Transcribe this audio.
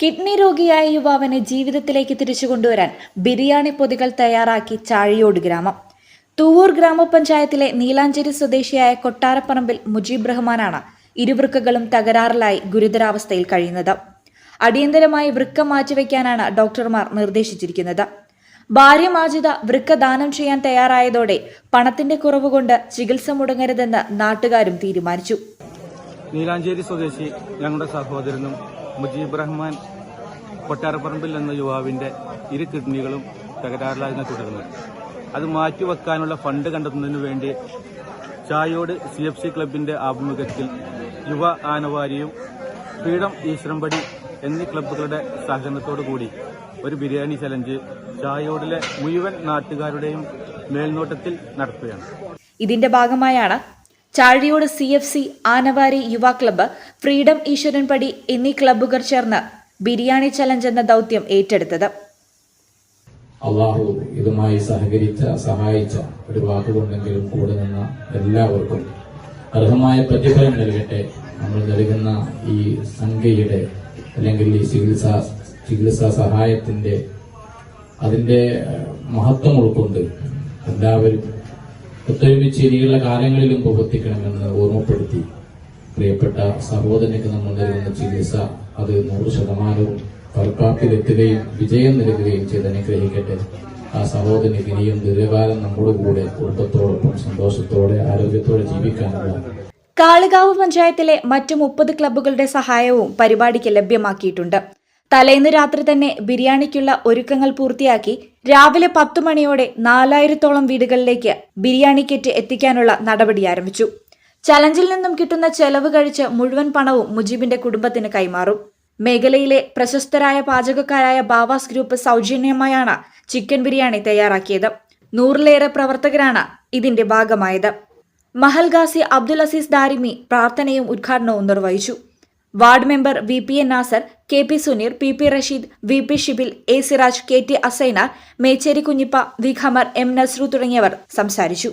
Kidney രോഗിയായ യുവാവിനെ ജീവിതത്തിലേക്ക് തിരിച്ചു കൊണ്ടുവരാൻ ബിരിയാണി പൊതികൾ തയ്യാറാക്കി ചാഴിയോട് ഗ്രാമം. തൂവൂർ ഗ്രാമപഞ്ചായത്തിലെ നീലാഞ്ചേരി സ്വദേശിയായ കൊട്ടാരപ്പറമ്പിൽ മുജീബ് റഹ്മാനാണ് ഇരുവൃക്കകളും തകരാറിലായി ഗുരുതരാവസ്ഥയിൽ കഴിയുന്നത്. അടിയന്തരമായി വൃക്ക മാറ്റിവെക്കാനാണ് ഡോക്ടർമാർ നിർദ്ദേശിച്ചിരിക്കുന്നത്. ഭാര്യ മാജിദ വൃക്ക ദാനം ചെയ്യാൻ തയ്യാറായതോടെ പണത്തിന്റെ കുറവ് കൊണ്ട് ചികിത്സ മുടങ്ങരുതെന്ന് നാട്ടുകാരും തീരുമാനിച്ചു. നീലാഞ്ചേരി സ്വദേശി ഞങ്ങളുടെ സഹോദരനും മുജീബ് റഹ്മാൻ കൊട്ടാരപ്പറമ്പിൽ എന്ന യുവാവിന്റെ ഇരു കിഡ്നികളും തകരാറിലായതിനെ തുടർന്ന് അത് മാറ്റിവെക്കാനുള്ള ഫണ്ട് കണ്ടെത്തുന്നതിനു വേണ്ടി ചായോട് സി എഫ് സി ക്ലബിന്റെ ആഭിമുഖ്യത്തിൽ യുവ ആനവാരിയും ഫ്രീഡം ഈശ്വരമ്പടി എന്നീ ക്ലബ്ബുകളുടെ സഹകരണത്തോടു കൂടി ഒരു ബിരിയാണി ചലഞ്ച് ചായോടിലെ മുഴുവൻ നാട്ടുകാരുടെയും മേൽനോട്ടത്തിൽ നടത്തുകയാണ്. ഇതിന്റെ ഭാഗമായാണ് Chazhiyod C F C Anavari യുവ ക്ലബ്ബ് ഫ്രീഡം ഈശ്വരൻപടി എന്നീ ക്ലബ്ബുകൾ ചേർന്ന് ബിരിയാണി ചലഞ്ച് എന്ന ദൗത്യം ഏറ്റെടുത്തത്. അള്ളാഹു ഇതുമായി സഹകരിച്ച സഹായിച്ച ഒരു വാക്കുകൊണ്ടെങ്കിലും കൂടെ നിന്ന എല്ലാവർക്കും അർഹമായ പ്രതിഫലം നൽകട്ടെ. നമ്മൾ നൽകുന്ന ഈ സംഖ്യയുടെ അല്ലെങ്കിൽ ഈ ചികിത്സാ ചികിത്സാ സഹായത്തിന്റെ അതിന്റെ മഹത്വം ഉൾക്കൊണ്ട് എല്ലാവരും ഒത്തൊരുമിച്ച് ഇനിയുള്ള കാലങ്ങളിലും പ്രവർത്തിക്കണമെന്ന് ഓർമ്മപ്പെടുത്തി പ്രിയപ്പെട്ട സഹോദരനക്ക് നമ്മൾ നൽകുന്ന ചികിത്സ അത് നൂറ് ശതമാനവും ഫലപ്രാപ്തിയിലെത്തുകയും വിജയം നൽകുകയും ചെയ്ത് അനുഗ്രഹിക്കട്ടെ. ആ സഹോദരന് ഇനിയും ദീർഘകാലം നമ്മുടെ കൂടെ കുടുംബത്തോടൊപ്പം സന്തോഷത്തോടെ ആരോഗ്യത്തോടെ ജീവിക്കാനുള്ള കാളികാവ് പഞ്ചായത്തിലെ മറ്റു മുപ്പത് ക്ലബ്ബുകളുടെ സഹായവും പരിപാടിക്ക് ലഭ്യമാക്കിയിട്ടുണ്ട്. തലേന്ന് രാത്രി തന്നെ ബിരിയാണിക്കുള്ള ഒരുക്കങ്ങൾ പൂർത്തിയാക്കി രാവിലെ പത്തു മണിയോടെ നാലായിരത്തോളം വീടുകളിലേക്ക് ബിരിയാണി കിറ്റ് എത്തിക്കാനുള്ള നടപടി ആരംഭിച്ചു. ചലഞ്ചിൽ നിന്നും കിട്ടുന്ന ചെലവ് കഴിച്ച് മുഴുവൻ പണവും മുജീബിന്റെ കുടുംബത്തിന് കൈമാറും. മേഖലയിലെ പ്രശസ്തരായ പാചകക്കാരായ ബാവാസ് ഗ്രൂപ്പ് സൗജന്യമായാണ് ചിക്കൻ ബിരിയാണി തയ്യാറാക്കിയത്. നൂറിലേറെ പ്രവർത്തകരാണ് ഇതിന്റെ ഭാഗമായത്. മഹൽഗാസി അബ്ദുൽ അസീസ് ദാരിമി പ്രാർത്ഥനയും ഉദ്ഘാടനവും നിർവഹിച്ചു. Ward member V P N Nasar K P Suneer P P Rasheed V P Shibil A Siraj K T Asaina Mecheri Kunjippa V Khamar M Nasru തുടങ്ങിയവർ സംസാരിച്ചു.